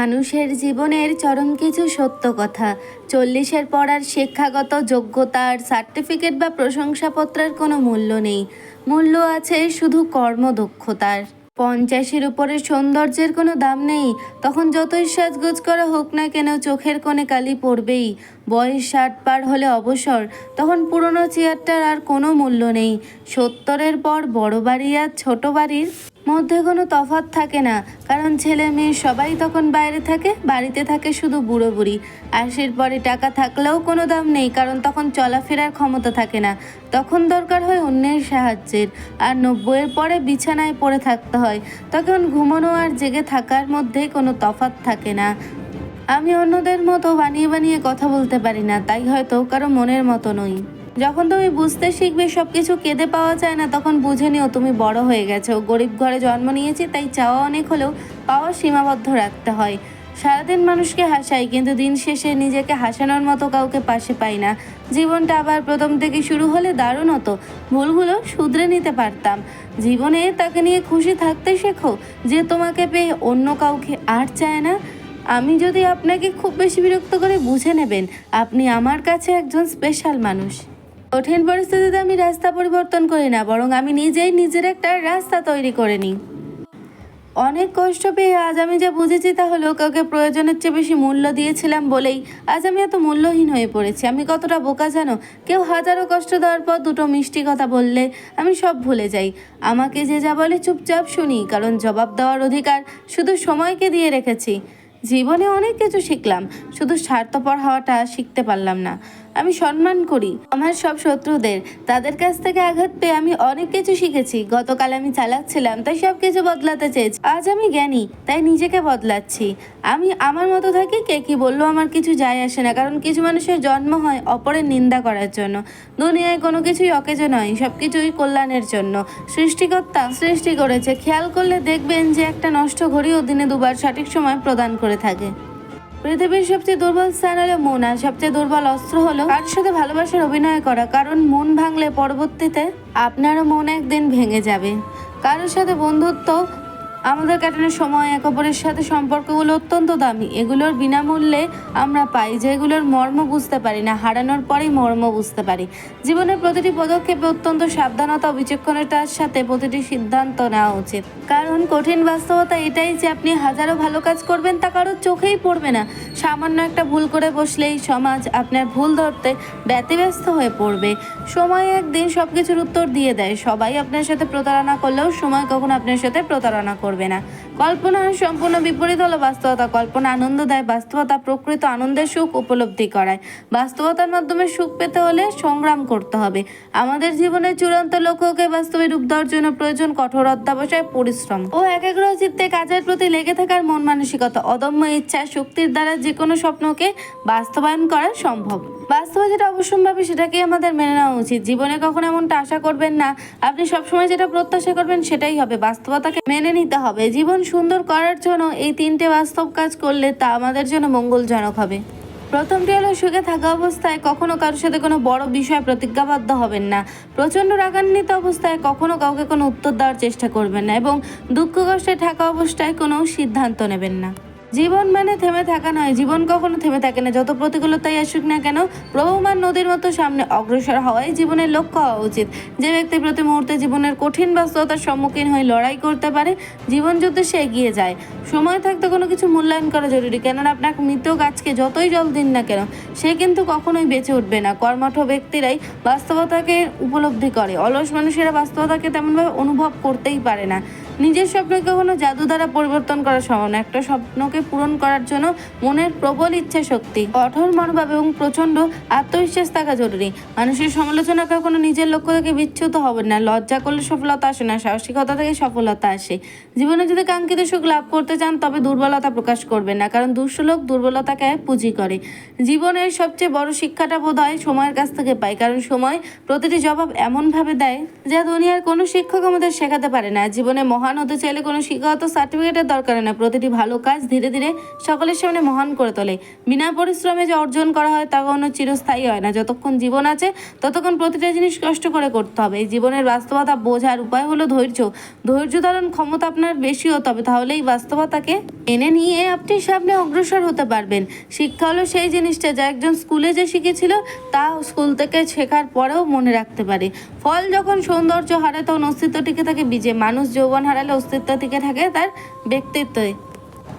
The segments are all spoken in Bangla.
মানুষের জীবনের চরম কিছু সত্য কথা। চল্লিশের পর আর শিক্ষাগত যোগ্যতার সার্টিফিকেট বা প্রশংসাপত্রের কোনো মূল্য নেই। মূল্য আছে শুধু কর্মদক্ষতার। পঞ্চাশের উপরে সৌন্দর্যের কোনো দাম নেই। তখন যতই সাজগোজ করা হোক না কেন চোখের কোণে কালি পড়বেই। বয়স ষাট পার হলে অবসর। তখন পুরনো চেয়ারটার আর কোনো মূল্য নেই। সত্তরের পর বড় বাড়ি আর ছোট বাড়ির মধ্যে কোনো তফাৎ থাকে না। কারণ ছেলে মেয়ে সবাই তখন বাইরে থাকে, বাড়িতে থাকে শুধু বুড়ো বুড়ি আশির পরে টাকা থাকলেও কোনো দাম নেই, কারণ তখন চলাফেরার ক্ষমতা থাকে না। তখন দরকার হয় অন্যের সাহায্যের, আর নব্বইয়ের পরে বিছানায় পড়ে থাকতে হয়। তখন ঘুমানো আর জেগে থাকার মধ্যে কোনো তফাৎ থাকে না। আমি অন্যদের মতো বানিয়ে বানিয়ে কথা বলতে পারি না, তাই হয়তো কারও মনের মতো নই। যখন তুমি বুঝতে শিখবে সব কিছু কেঁদে পাওয়া যায় না, তখন বুঝে নিও তুমি বড় হয়ে গেছো। গরিব ঘরে জন্ম নিয়েছি, তাই চাওয়া অনেক হলেও পাওয়া সীমাবদ্ধ রাখতে হয়। সারাদিন মানুষকে হাসাই, কিন্তু দিন শেষে নিজেকে হাসানোর মতো কাউকে পাশে পাই না। জীবনটা আবার প্রথম থেকে শুরু হলে দারুণ হতো। ভুলগুলো শুধরে নিতে পারতাম। জীবনে তাকে নিয়ে খুশি থাকতে শেখো যে তোমাকে পেয়ে অন্য কাউকে আর চায় না। আমি যদি আপনাকে খুব বেশি বিরক্ত করে বুঝে নেবেন, আপনি আমার কাছে একজন স্পেশাল মানুষ। কঠিন পরিস্থিতিতে আমি রাস্তা পরিবর্তন করি না, বরং আমি নিজেই নিজের একটা রাস্তা তৈরি করে নিই। অনেক কষ্ট পেয়ে আজ আমি যা বুঝেছি তা হলো কাউকে প্রয়োজনের চেয়ে বেশি মূল্য দিয়েছিলাম বলেই আজ আমি এত মূল্যহীন হয়ে পড়েছি। আমি কতটা বোকা জানো? কেউ হাজারো কষ্ট দেওয়ার পর দুটো মিষ্টি কথা বললে আমি সব ভুলে যাই। আমাকে যে যা বলে চুপচাপ শুনি, কারণ জবাব দেওয়ার অধিকার শুধু সময়কে দিয়ে রেখেছি। জীবনে অনেক কিছু শিখলাম, শুধু স্বার্থপর হওয়াটা শিখতে পারলাম না। আমি সম্মান করি। আমার সব শত্রুদের, তাদের কাছ থেকে আঘাত পেয়ে আমি অনেক কিছু শিখেছি। গতকাল আমি চালাচ্ছিলাম, তাই সব কিছু বদলাতে চেয়েছি। আজ আমি জ্ঞানী, তাই নিজেকে বদলাচ্ছি। আমি আমার মতো থাকি, কে কি বলল আমার কিছু যায় আসে না। কারণ কিছু মানুষের জন্ম হয় অপরের নিন্দা করার জন্য। দুনিয়ায় কোনো কিছুই অকেজো নয়, সব কিছুই কল্যাণের জন্য। সৃষ্টিকর্তা সৃষ্টি করেছে। খেয়াল করলে দেখবেন যে একটা নষ্ট ঘড়িও দিনে দুবার সঠিক সময় প্রদান করে থাকে। পৃথিবীর সবচেয়ে দুর্বল স্থান হলো মন, আর সবচেয়ে দুর্বল অস্ত্র হলো কার সাথে ভালোবাসার অভিনয় করা। কারণ মন ভাঙলে পরবর্তীতে আপনারও মন একদিন ভেঙে যাবে। কারোর সাথে বন্ধুত্ব আমাদের কাটানোর সময় এক অপরের সাথে সম্পর্কগুলো অত্যন্ত দামি। এগুলোর বিনামূল্যে আমরা পাই, যেগুলোর মর্ম বুঝতে পারি না, হারানোর পরেই মর্ম বুঝতে পারি। জীবনের প্রতিটি পদক্ষেপে অত্যন্ত সাবধানতা ও বিচক্ষণতার সাথে প্রতিটি সিদ্ধান্ত নেওয়া উচিত। কারণ কঠিন বাস্তবতা এটাই যে আপনি হাজারো ভালো কাজ করবেন তা কারোর চোখেই পড়বে না। সামান্য একটা ভুল করে বসলেই সমাজ আপনার ভুল ধরতে ব্যতিব্যস্ত হয়ে পড়বে। সময় একদিন সব কিছুর উত্তর দিয়ে দেয়। সবাই আপনার সাথে প্রতারণা করলেও সময় কখনো আপনার সাথে প্রতারণা করবে না। কল্পনা সম্পূর্ণ বিপরীত হলো বাস্তবতা। কল্পনা আনন্দ দেয়, বাস্তবতা প্রকৃত আনন্দের সুখ উপলব্ধি করায়। বাস্তবতার মাধ্যমে সুখ পেতে হলে সংগ্রাম করতে হবে। আমাদের জীবনের চূড়ান্ত লক্ষ্যকে বাস্তবে রূপ দেওয়ার জন্য প্রয়োজন কঠোর অধ্যাবসায় পরিশ্রম। ও একাগ্র চিত্তে কাজের প্রতি লেগে থাকার মন মানসিকতা, অদম্য ইচ্ছা, শক্তির দ্বারা যে কোনো স্বপ্নকে বাস্তবায়ন করা সম্ভব। বাস্তবে যেটা অবশ্যম্ভাবী সেটাকে আমাদের মেনে নেওয়া উচিত। জীবনে কখনো এমনটা আশা করবেন না। আপনি সবসময় যেটা প্রত্যাশা করবেন সেটাই হবে। বাস্তবতাকে মেনে নিতে হবে। জীবন সুন্দর করার জন্য এই তিনটে বাস্তব কাজ করলে তা আমাদের জন্য মঙ্গলজনক হবে। প্রথমটি হলো, সুখে থাকা অবস্থায় কখনো কারোর সাথে কোনো বড় বিষয়ে প্রতিজ্ঞাবদ্ধ হবেন না। প্রচণ্ড রাগান্বিত অবস্থায় কখনো কাউকে কোনো উত্তর দেওয়ার চেষ্টা করবেন না এবং দুঃখ কষ্টে থাকা অবস্থায় কোনো সিদ্ধান্ত নেবেন না। জীবন মানে থেমে থাকা নয়, জীবন কখনো থেমে থাকে না। যত প্রতিকূলতাই আসুক না কেন প্রবহমান নদীর মতো সামনে অগ্রসর হওয়াই জীবনের লক্ষ্য হওয়া উচিত। যে ব্যক্তি প্রতি মুহূর্তে জীবনের কঠিন বাস্তবতার সম্মুখীন হয়ে লড়াই করতে পারে জীবন যুদ্ধে সে এগিয়ে যায়। সময় থাকতে কোনো কিছু মূল্যায়ন করা জরুরি, কেননা আপনার মৃত গাছকে যতই জল দিন না কেন, সে কিন্তু কখনোই বেঁচে উঠবে না। কর্মঠ ব্যক্তিরাই বাস্তবতাকে উপলব্ধি করে। অলস মানুষেরা বাস্তবতাকে তেমনভাবে অনুভব করতেই পারে না। নিজের স্বপ্নকে কখনো জাদু দ্বারা পরিবর্তন করা সম্ভব না একটা স্বপ্নকে পূরণ করার জন্য মনের প্রবল ইচ্ছা শক্তি, কঠোর মনোভাব এবং প্রচণ্ড আত্মবিশ্বাস থাকা জরুরি। মানুষের সমালোচনা কখনো নিজের লক্ষ্য থেকে বিচ্যুত হবে না। লজ্জা করলে সফলতা আসে না, সাহসিকতা থেকে সফলতা আসে। জীবনে যদি কাঙ্ক্ষিত সুখ লাভ করতে চান, তবে দুর্বলতা প্রকাশ করবেন না, কারণ দুষ্ট লোক দুর্বলতাকে পুঁজি করে। জীবনের সবচেয়ে বড় শিক্ষাটা বোধ হয় সময়ের কাছ থেকে পাই কারণ সময় প্রতিটি জবাব এমনভাবে দেয় যা দুনিয়ার কোনো শিক্ষক আমাদের শেখাতে পারে না। জীবনে মহান মহান হতে চাইলে কোনো শিক্ষাগত সার্টিফিকেটের দরকার হয় না। প্রতিটি ভালো কাজ ধীরে ধীরে সকলের সামনে মহান করে তোলে। বিনা পরিশ্রমে যে অর্জন করা হয় তা কোনো চিরস্থায়ী হয় না। যতক্ষণ জীবন আছে, ততক্ষণ প্রতিটা জিনিস কষ্ট করে করতে হবে। এই জীবনের বাস্তবতা বোঝার উপায় হলো ধৈর্য। ধৈর্য ধারণ ক্ষমতা আপনার বেশি হতে হবে। তাহলে এই বাস্তবতাকে এনে নিয়ে আপনি সামনে অগ্রসর হতে পারবেন। শিক্ষা হলো সেই জিনিসটা যা একজন স্কুলে যে শিখেছিল, তা স্কুল থেকে শেখার পরেও মনে রাখতে পারে। ফল যখন সৌন্দর্য হারায়, তখন অস্তিত্ব টিকে থাকে। বীজে মানুষ যৌবন হারালে অস্তিত্ব টিকে থাকে তার ব্যক্তিত্বে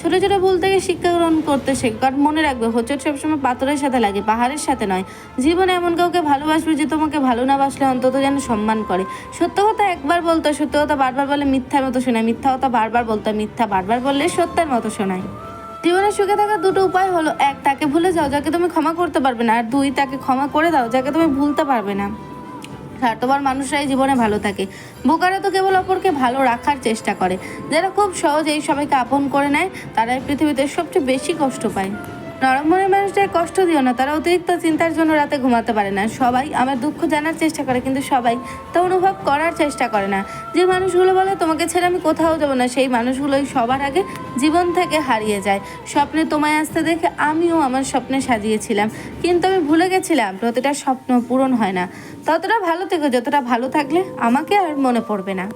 ছোট ছোট ভুল থেকে শিক্ষা গ্রহণ করতে শেখ, কারণ মনে রাখবে, হোঁচট সবসময় পাথরের সাথে লাগে, পাহাড়ের সাথে নয়। জীবনে এমন কাউকে ভালোবাসবে যে তোমাকে ভালো না বাসলে অন্তত যেন সম্মান করে। সত্য কথা একবার বলতো, সত্য কথা বারবার বলে মিথ্যার মতো শোনায়। মিথ্যা কথা বারবার বলতো, মিথ্যা বারবার বললে সত্যের মতো শোনায়। জীবনে সুখে থাকার দুটো উপায় হলো, এক, তাকে ভুলে যাও, যাকে তুমি ক্ষমা করতে পারবে না, আর দুই, তাকে ক্ষমা করে দাও, যাকে তুমি ভুলতে পারবে না। স্বার্থপর মানুষরাই জীবনে ভালো থাকে। বোকারা তো কেবল অপরকে ভালো রাখার চেষ্টা করে। যারা খুব সহজেই সবাইকে আপন করে নেয়, তারাই পৃথিবীতে সবচেয়ে বেশি কষ্ট পায়। নরম মনের মানুষদের কষ্ট দিও না, তারা অতিরিক্ত চিন্তার জন্য রাতে ঘুমাতে পারে না। সবাই আমার দুঃখ জানার চেষ্টা করে, কিন্তু সবাই তা অনুভব করার চেষ্টা করে না। যে মানুষগুলো বলে, তোমাকে ছেড়ে আমি কোথাও যাব না, সেই মানুষগুলোই সবার আগে জীবন থেকে হারিয়ে যায়। স্বপ্নে তোমায় আসতে দেখে আমিও আমার স্বপ্নে সাজিয়েছিলাম। কিন্তু আমি ভুলে গেছিলাম, প্রতিটা স্বপ্ন পূরণ হয় না। ততটা ভালো থেকো, যতটা ভালো থাকলে আমাকে আর মনে পড়বে না।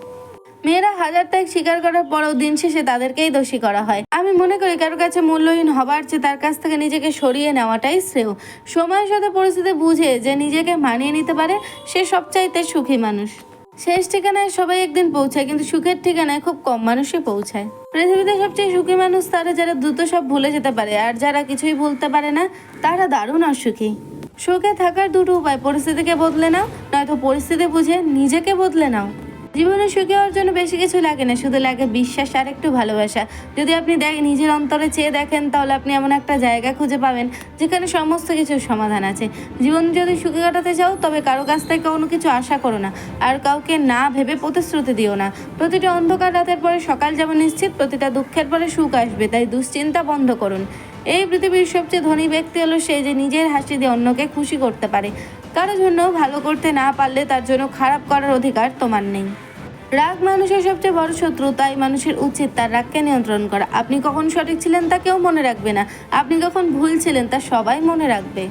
মেয়েরা হাজার ত্যাগ স্বীকার করার পরেও দিন শেষে তাদেরকেই দোষী করা হয়। আমি মনে করি কারোর কাছে মূল্যহীন হবার চেয়ে তার কাছ থেকে নিজেকে সরিয়ে নেওয়াটাই শ্রেয়। সময়ের সাথে পরিস্থিতি বুঝে যে নিজেকে মানিয়ে নিতে পারে, সে সবচাইতে সুখী মানুষ। শেষ ঠিকানায় সবাই একদিন পৌঁছায়, কিন্তু সুখের ঠিকানায় খুব কম মানুষই পৌঁছায়। পৃথিবীতে সবচেয়ে সুখী মানুষ তারা যারা দ্রুত সব ভুলে যেতে পারে, আর যারা কিছুই ভুলতে পারে না, তারা দারুণ অসুখী। সুখে থাকার দুটো উপায়, পরিস্থিতিকে বদলে নাও, নয়তো পরিস্থিতি বুঝে নিজেকে বদলে নাও। জীবনে সুখী হওয়ার জন্য বেশি কিছু লাগে না, শুধু লাগে বিশ্বাস আর একটু ভালোবাসা। যদি আপনি নিজের অন্তরে চেয়ে দেখেন, তাহলে আপনি এমন একটা জায়গা খুঁজে পাবেন যেখানে সমস্ত কিছুর সমাধান আছে। জীবন যদি সুখী কাটাতে চাও, তবে কারও কাছ থেকে কোনো কিছু আশা করো না। আর কাউকে না ভেবে প্রতিশ্রুতি দিও না। প্রতিটা অন্ধকার রাতের পরে সকাল যেমন নিশ্চিত, প্রতিটা দুঃখের পরে সুখ আসবে, তাই দুশ্চিন্তা বন্ধ করুন। এই পৃথিবীর সবচেয়ে ধনী ব্যক্তি হলো সে যে নিজের হাসি দিয়ে অন্যকে খুশি করতে পারে। কারও জন্য ভালো করতে না পারলে তার জন্য খারাপ করার অধিকার তোমার নেই। রাগ মানুষের সবচেয়ে বড় শত্রু, তাই মানুষের উচিত তার রাগকে নিয়ন্ত্রণ করা। আপনি কখন সঠিক ছিলেন তা কেউ মনে রাখবে না। আপনি কখন ভুল ছিলেন তা সবাই মনে রাখবে।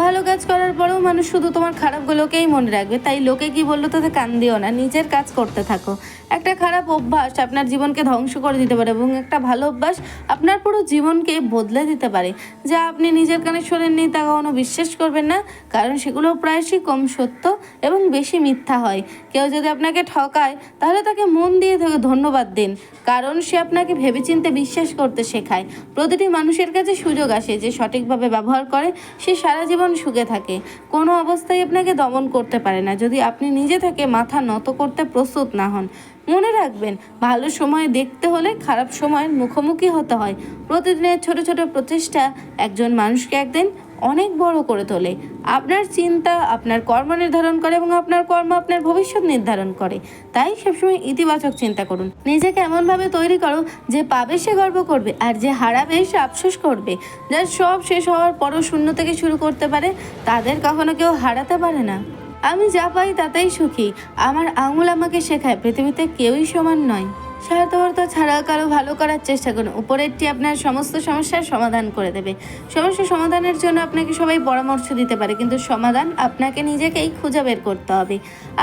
ভালো কাজ করার পরেও মানুষ শুধু তোমার খারাপগুলোকেই মনে রাখবে। তাই লোকে কি বলল তাতে কান দিও না, নিজের কাজ করতে থাকো। একটা খারাপ অভ্যাস আপনার জীবনকে ধ্বংস করে দিতে পারে এবং একটা ভালো অভ্যাস আপনার পুরো জীবনকে বদলে দিতে পারে। যা আপনি নিজের কানে শোনেননি তা কখনো বিশ্বাস করবেন না, কারণ সেগুলো প্রায়শই কম সত্য এবং বেশি মিথ্যা হয়। কেউ যদি আপনাকে ঠকায়, তাহলে তাকে মন দিয়ে থেকে ধন্যবাদ দিন, কারণ সে আপনাকে ভেবেচিন্তে বিশ্বাস করতে শেখায়। প্রতিটি মানুষের কাছে সুযোগ আসে যে সঠিকভাবে ব্যবহার করে, সে সারা জীবন সুখে থাকে। কোনো অবস্থায় আপনাকে দমন করতে পারে না। যদি আপনি নিজে থেকে মাথা নত করতে প্রস্তুত না হন, মনে রাখবেন, ভালো সময় দেখতে হলে খারাপ সময়ের মুখোমুখি হতে হয়। প্রতিদিনের ছোট ছোট প্রচেষ্টা একজন মানুষকে একদিন অনেক বড় করে তোলে। আপনার চিন্তা আপনার কর্ম নির্ধারণ করে এবং আপনার কর্ম আপনার ভবিষ্যৎ নির্ধারণ করে। তাই সবসময় ইতিবাচক চিন্তা করুন। নিজেকে এমনভাবে তৈরি করো যে পাবে সে গর্ব করবে আর যে হারাবে সে আফসোস করবে। যার সব শেষ হওয়ার পরও শূন্য থেকে শুরু করতে পারে, তাদের কখনো কেউ হারাতে পারে না। আমি যা পাই তাতেই সুখী। আমার আঙুল আমাকে শেখায়, পৃথিবীতে কেউই সমান নয়। স্বার্থপরতা ছাড়া কারও ভালো করার চেষ্টা করুন। উপরেরটি আপনার সমস্ত সমস্যার সমাধান করে দেবে। সমস্যা সমাধানের জন্য আপনাকে সবাই পরামর্শ দিতে পারে, কিন্তু সমাধান আপনাকে নিজেকেই খুঁজে বের করতে হবে।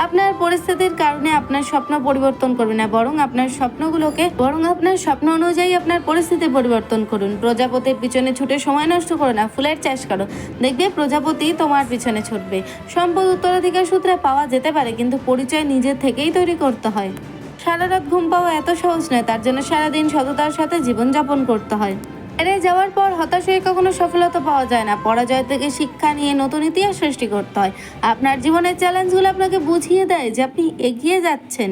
আপনার পরিস্থিতির কারণে আপনার স্বপ্ন পরিবর্তন করবে না, বরং আপনার স্বপ্নগুলোকে, বরং আপনার স্বপ্ন অনুযায়ী আপনার পরিস্থিতি পরিবর্তন করুন। প্রজাপতির পিছনে ছুটে সময় নষ্ট করো না, ফুলের চাষ করো। দেখবে প্রজাপতি তোমার পিছনে ছুটবে। সম্পদ উত্তরাধিকার সূত্রে পাওয়া যেতে পারে, কিন্তু পরিচয় নিজের থেকেই তৈরি করতে হয়। সারা রাত ঘুম পাওয়া এত সহজ নয়, তার জন্য সারাদিন সততার সাথে জীবনযাপন করতে হয়। এড়ে যাওয়ার পর হতাশ হয়ে কখনো সফলতা পাওয়া যায় না, পরাজয় থেকে শিক্ষা নিয়ে নতুন ইতিহাস সৃষ্টি করতে হয়। আপনার জীবনের চ্যালেঞ্জগুলো আপনাকে বুঝিয়ে দেয় যে আপনি এগিয়ে যাচ্ছেন।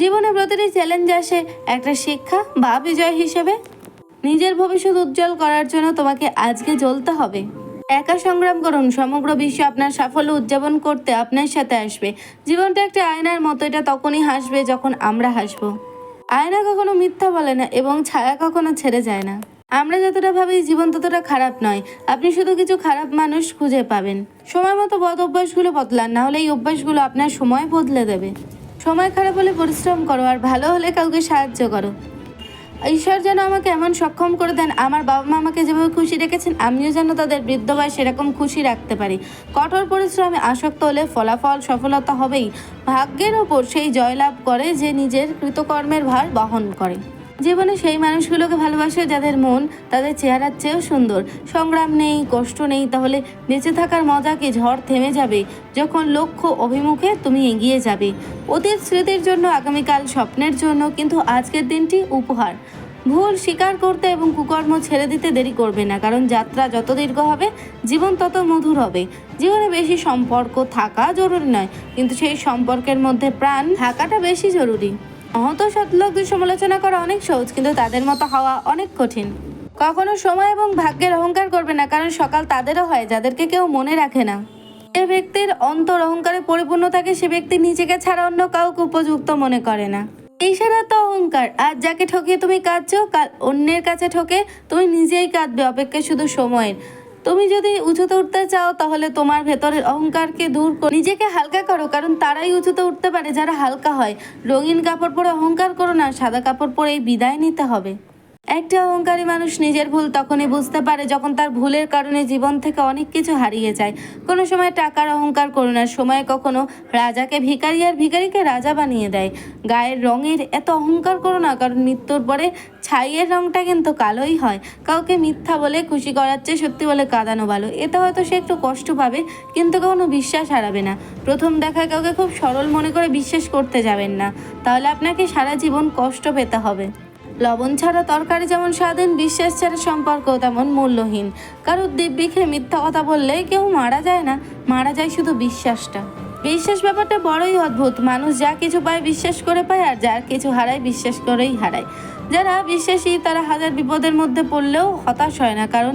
জীবনে প্রতিটি চ্যালেঞ্জ আসে একটা শিক্ষা বা বিজয় হিসেবে। নিজের ভবিষ্যৎ উজ্জ্বল করার জন্য তোমাকে আজকে জ্বলতে হবে। একা সংগ্রাম করুন, সমগ্র বিশ্ব আপনার সাফল্য উদযাপন করতে আপনার সাথে আসবে। জীবনটা একটা আয়নার মতো, এটা তখনই হাসবে যখন আমরা হাসবো। আয়না কখনো মিথ্যা বলে না এবং ছায়া কখনো ছেড়ে যায় না। আমরা যতটা ভাবি জীবন ততটা খারাপ নয়। আপনি শুধু কিছু খারাপ মানুষ খুঁজে পাবেন। সময় মতো বদ অভ্যাসগুলো বদলান, না হলে এই অভ্যাসগুলো আপনার সময় বদলে দেবে। সময় খারাপ হলে পরিশ্রম করো, আর ভালো হলে কাউকে সাহায্য করো। ঈশ্বর যেন আমাকে এমন সক্ষম করে দেন, আমার বাবা মা আমাকে যেভাবে খুশি রেখেছেন, আমিও যেন তাদের বৃদ্ধ বয়স সেরকম খুশি রাখতে পারি। কঠোর পরিশ্রমে আসক্ত হলে ফলাফল সফলতা হবেই। ভাগ্যের ওপর সেই জয়লাভ করে যে নিজের কৃতকর্মের ভার বহন করে। জীবনে সেই মানুষগুলোকে ভালোবাসে যাদের মন, তাদের চেহারার চেয়েও সুন্দর। সংগ্রাম নেই, কষ্ট নেই, তাহলে বেঁচে থাকার মজা কি ঝড় থেমে যাবে? যখন লক্ষ্য অভিমুখে তুমি এগিয়ে যাবে। অতীত স্মৃতির জন্য, আগামীকাল স্বপ্নের জন্য, কিন্তু আজকের দিনটি উপহার। ভুল স্বীকার করতে এবং কুকর্ম ছেড়ে দিতে দেরি করবে না, কারণ যাত্রা যত দীর্ঘ হবে, জীবন তত মধুর হবে। জীবনে বেশি সম্পর্ক থাকা জরুরি নয়, কিন্তু সেই সম্পর্কের মধ্যে প্রাণ থাকাটা বেশি জরুরি। অহত সৎলোকদের সমালোচনা করা অনেক সহজ, কিন্তু তাদের মতো হওয়া অনেক কঠিন। কখনো সময় এবং ভাগ্যের অহংকার করবে না, কারণ সকাল তাদেরও হয়, যাদেরকে কেউ মনে রাখে না। যে ব্যক্তির অন্তর অহংকারে পরিপূর্ণ থাকে, সে ব্যক্তি নিজেকে ছাড়া অন্য কাউকে উপযুক্ত মনে করে না। এই সেরা তো অহংকার, আজ যাকে ঠকিয়ে তুমি কাঁদছো, কাল অন্যের কাছে ঠকে তুমি নিজেই কাঁদবে অপেক্ষা শুধু সময়ের। তুমি যদি উঁচুতে উঠতে চাও, তাহলে তোমার ভেতরের অহংকারকে দূর করো। নিজেকে হালকা করো, কারণ তারাই উঁচুতে উঠতে পারে যারা হালকা হয়। রঙিন কাপড় পরে অহংকার করো না, সাদা কাপড় পরেই বিদায় নিতে হবে। একটা অহংকারী মানুষ নিজের ভুল তখনই বুঝতে পারে যখন তার ভুলের কারণে জীবন থেকে অনেক কিছু হারিয়ে যায়। কোনো সময় টাকার অহংকার করো না সময় কখনো রাজাকে ভিখারি আর ভিখারিকে রাজা বানিয়ে দেয়। গায়ের রঙের এত অহংকার করো না, কারণ মৃত্যুর পরে ছাইয়ের রংটা কিন্তু কালোই হয়। কাউকে মিথ্যা বলে খুশি করার চেয়ে সত্যি বলে কাঁদানো ভালো। এতে হয়তো সে একটু কষ্ট পাবে, কিন্তু কখনো বিশ্বাস হারাবে না। প্রথম দেখায় কাউকে খুব সরল মনে করে বিশ্বাস করতে যাবেন না। তাহলে আপনাকে সারা জীবন কষ্ট পেতে হবে। লবণ ছাড়া তরকারি যেমন স্বাধীন, বিশ্বাস ছাড়া সম্পর্ক তেমন মূল্যহীন। কারোর দিব্যি খেয়ে মিথ্যা কথা বললে কেউ মারা যায় না, মারা যায় শুধু বিশ্বাসটা। বিশ্বাস ব্যাপারটা বড়ই অদ্ভুত। মানুষ যা কিছু পায় বিশ্বাস করে পায় আর যার কিছু হারায় বিশ্বাস করেই হারায়। যারা বিশ্বাসী, তারা হাজার বিপদের মধ্যে পড়লেও হতাশ হয় না, কারণ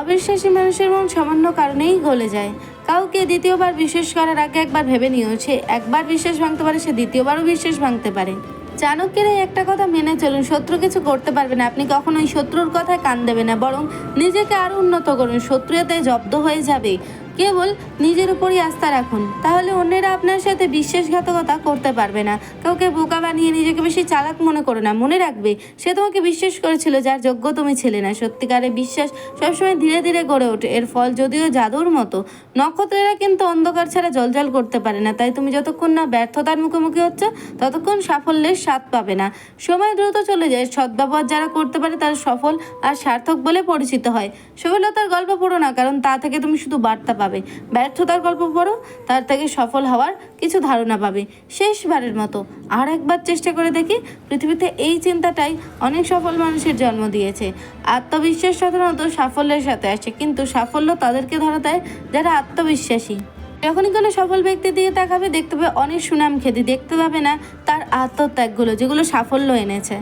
অবিশ্বাসী মানুষের মন সামান্য কারণেই গলে যায়। কাউকে দ্বিতীয়বার বিশ্বাস করার আগে একবার ভেবে নিও, সে একবার বিশ্বাস ভাঙতে পারে, সে দ্বিতীয়বারও বিশ্বাস ভাঙতে পারে। চাণক্যের এই একটা কথা মেনে চলুন, শত্রু কিছু করতে পারবে না। আপনি কখনোই শত্রুর কথায় কান দেবে না, বরং নিজেকে আরও উন্নত করুন। শত্রু এতে জব্দ হয়ে যাবে। কেবল নিজের উপরই আস্থা রাখুন। তাহলে অন্যেরা আপনার সাথে বিশ্বাসঘাতকতা করতে পারবে না। কাউকে বোকা বানিয়ে নিজেকে বেশি চালাক মনে করো না, মনে রাখবে। সে তোমাকে বিশ্বাস করেছিল, যার যোগ্য তুমি ছিলে না। সত্যিকারে বিশ্বাস সবসময় ধীরে ধীরে গড়ে ওঠে। এর ফল যদিও জাদুর মতো। নক্ষত্রেরা কিন্তু অন্ধকার ছাড়া জলজল করতে পারে না। তাই তুমি যতক্ষণ না ব্যর্থতার মুখোমুখি হচ্ছ, ততক্ষণ সাফল্যের স্বাদ পাবে না। সময় দ্রুত চলে যায়। সদ্ব্যবহার যারা করতে পারে, তারা সফল আর সার্থক বলে পরিচিত হয়। সফলতার গল্প পড়ো না, কারণ তা থেকে তুমি শুধু বার্তা পাবে। ব্যর্থতার গল্প পড়ো, তার থেকে সফল হওয়ার কিছু ধারণা পাবে। শেষবারের মতো আর একবার চেষ্টা করে দেখি, পৃথিবীতে এই চিন্তাটাই অনেক সফল মানুষের জন্ম দিয়েছে। আত্মবিশ্বাস সাধারণত সাফল্যের সাথে আসে, কিন্তু সাফল্য তাদেরকে ধরা দেয় যারা আত্মবিশ্বাসী। যখনই কোনো সফল ব্যক্তির দিকে তাকাবে, দেখতে পাবে অনেক সুনাম খ্যাতি দেখতে পাবে না তার আত্মত্যাগগুলো, যেগুলো সাফল্য এনেছে।